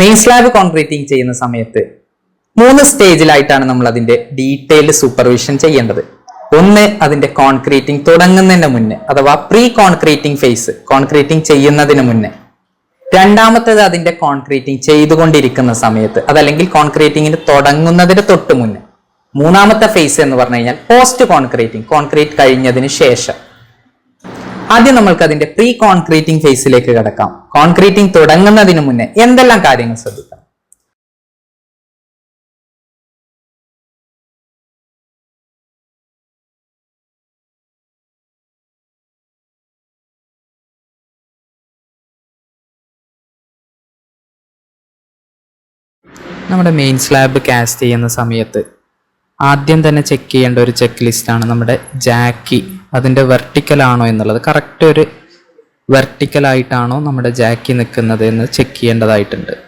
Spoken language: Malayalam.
മെയിൻ സ്ലാബ് കോൺക്രീറ്റിംഗ് ചെയ്യുന്ന സമയത്ത് മൂന്ന് സ്റ്റേജിലായിട്ടാണ് നമ്മൾ അതിന്റെ ഡീറ്റെയിൽഡ് സൂപ്പർവിഷൻ ചെയ്യേണ്ടത്. ഒന്ന് അതിന്റെ കോൺക്രീറ്റിംഗ് തുടങ്ങുന്നതിന് മുന്നേ അഥവാ പ്രീ കോൺക്രീറ്റിംഗ് ഫേസ് കോൺക്രീറ്റിംഗ് ചെയ്യുന്നതിന് മുന്നേ. രണ്ടാമത്തേത് അതിന്റെ കോൺക്രീറ്റിംഗ് ചെയ്തുകൊണ്ടിരിക്കുന്ന സമയത്ത് അതല്ലെങ്കിൽ കോൺക്രീറ്റിംഗിന് തുടങ്ങുന്നതിന് തൊട്ട് മുന്നേ. മൂന്നാമത്തെ ഫേസ് എന്ന് പറഞ്ഞു കഴിഞ്ഞാൽ പോസ്റ്റ് കോൺക്രീറ്റിംഗ് കോൺക്രീറ്റ് കഴിഞ്ഞതിന് ശേഷം. ആദ്യം നമ്മൾക്ക് അതിന്റെ പ്രീ കോൺക്രീറ്റിംഗ് ഫേസിലേക്ക് കടക്കാം. കോൺക്രീറ്റിംഗ് തുടങ്ങുന്നതിന് മുന്നേ എന്തെല്ലാം കാര്യങ്ങൾ ശ്രദ്ധിക്കാം നമ്മുടെ മെയിൻ സ്ലാബ് കാസ്റ്റ് ചെയ്യുന്ന സമയത്ത് ആദ്യം തന്നെ ചെക്ക് ചെയ്യേണ്ട ഒരു ചെക്ക് ലിസ്റ്റാണ് നമ്മുടെ ജാക്കി. അതിന്റെ വെർട്ടിക്കൽ ആണോ എന്നുള്ളത്. കറക്റ്റ് ഒരു വെർട്ടിക്കൽ ആയിട്ടാണോ നമ്മുടെ ജാക്കി നിൽക്കുന്നത് എന്ന് ചെക്ക് ചെയ്യേണ്ടതായിട്ടുണ്ട്.